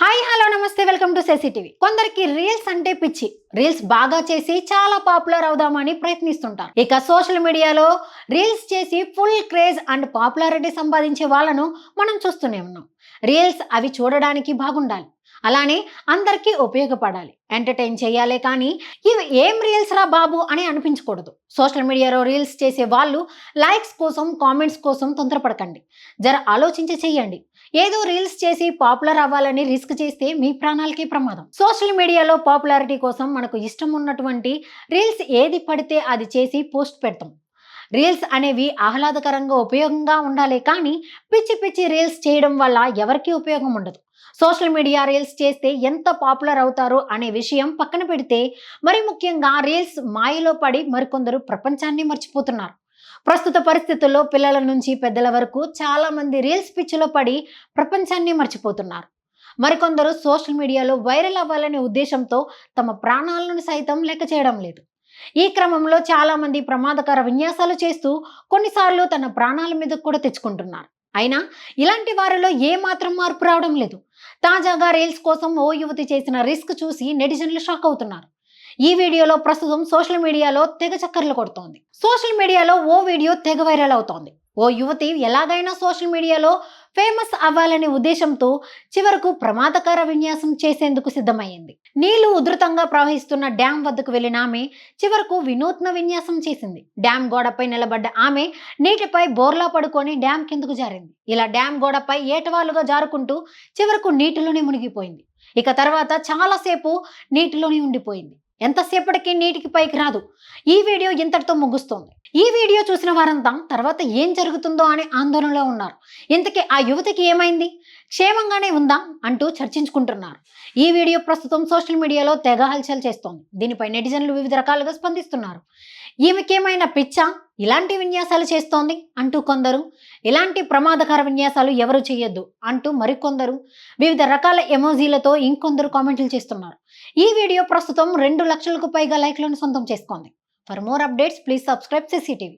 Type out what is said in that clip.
Hi hello నమస్తే welcome to CCTV. కొందరికి reels అంటే పిచ్చి. రీల్స్ బాగా చేసి చాలా పాపులర్ అవుదామని ప్రయత్నిస్తుంటారు. ఇక సోషల్ మీడియాలో రీల్స్ చేసి ఫుల్ క్రేజ్ అండ్ పాపులారిటీ సంపాదించే వాళ్ళను మనం చూస్తూనే ఉన్నాం. రీల్స్ అవి చూడడానికి బాగుండాలి. అలానే అందరికీ ఉపయోగపడాలి. ఎంటర్టైన్ చేయాలి కానీ ఇవి ఏం రీల్స్ రా బాబు అని అనిపించకూడదు. సోషల్ మీడియాలో రీల్స్ చేసే వాళ్ళు లైక్స్ కోసం కామెంట్స్ కోసం తొందరపడకండి. జర ఆలోచించి చెయ్యండి. ఏదో రీల్స్ చేసి పాపులర్ అవ్వాలని రిస్క్ చేస్తే మీ ప్రాణాలకే ప్రమాదం. సోషల్ మీడియాలో పాపులారిటీ కోసం మనకు ఇష్టం ఉన్నటువంటి రీల్స్ ఏది పడితే అది చేసి పోస్ట్ పెడతాం. రీల్స్ అనేవి ఆహ్లాదకరంగా ఉపయోగంగా ఉండాలి కానీ పిచ్చి పిచ్చి రీల్స్ చేయడం వల్ల ఎవరికీ ఉపయోగం ఉండదు. సోషల్ మీడియా రీల్స్ చేస్తే ఎంత పాపులర్ అవుతారు అనే విషయం పక్కన పెడితే మరి ముఖ్యంగా రీల్స్ మాయలో పడి మరికొందరు ప్రపంచాన్ని మర్చిపోతున్నారు. ప్రస్తుత పరిస్థితుల్లో పిల్లల నుంచి పెద్దల వరకు చాలామంది రీల్స్ పిచ్చిలో పడి ప్రపంచాన్ని మర్చిపోతున్నారు. మరికొందరు సోషల్ మీడియాలో వైరల్ అవ్వాలనే ఉద్దేశంతో తమ ప్రాణాలను సైతం లెక్క చేయడం లేదు. ఈ క్రమంలో చాలామంది ప్రమాదకర విన్యాసాలు చేస్తూ కొన్నిసార్లు తన ప్రాణాల మీద కూడా తెచ్చుకుంటున్నారు. అయినా ఇలాంటి వారిలో ఏ మాత్రం మార్పు రావడం లేదు. తాజాగా రీల్స్ కోసం ఓ యువతి చేసిన రిస్క్ చూసి నెటిజన్లు షాక్ అవుతున్నారు. ఈ వీడియోలో ప్రస్తుతం సోషల్ మీడియాలో తెగ చక్కర్లు కొడుతోంది. సోషల్ మీడియాలో ఓ వీడియో తెగ వైరల్ అవుతోంది. ఓ యువతి ఎలాగైనా సోషల్ మీడియాలో ఫేమస్ అవ్వాలనే ఉద్దేశంతో చివరకు ప్రమాదకర విన్యాసం చేసేందుకు సిద్ధమైంది నీళ్ళు ఉధృతంగా ప్రవహిస్తున్న డ్యాం వద్దకు వెళ్ళిన ఆమె చివరకు వినూత్న విన్యాసం చేసింది. డ్యాం గోడపై నిలబడ్డ ఆమె నీటిపై బోర్లా పడుకొని డ్యాం కిందకు జారింది. ఇలా డ్యాం గోడపై ఏటవాలుగా జారుకుంటూ చివరకు నీటిలోనే మునిగిపోయింది. ఇక తర్వాత చాలాసేపు నీటిలోనే ఉండిపోయింది. ఎంతసేపటికి నీటికి పైకి రాదు. ఈ వీడియో ఇంతటితో ముగుస్తోంది. ఈ వీడియో చూసిన వారంతా తర్వాత ఏం జరుగుతుందో అనే ఆందోళనలో ఉన్నారు. ఇంతకీ ఆ యువతికి ఏమైంది? క్షేమంగానే ఉందా అంటూ చర్చించుకుంటున్నారు. ఈ వీడియో ప్రస్తుతం సోషల్ మీడియాలో తెగ హల్చల్ చేస్తోంది. దీనిపై నెటిజన్లు వివిధ రకాలుగా స్పందిస్తున్నారు. ఈమెకేమైనా పిచ్చా? ఇలాంటి విన్యాసాలు చేస్తోంది అంటూ కొందరు ఇలాంటి ప్రమాదకర విన్యాసాలు ఎవరు చేయొద్దు అంటూ మరికొందరు వివిధ రకాల ఎమోజీలతో ఇంకొందరు కామెంట్లు చేస్తున్నారు. ఈ వీడియో ప్రస్తుతం రెండు లక్షలకు పైగా లైక్లను సొంతం చేసుకోండి for more updates please subscribe CCTV.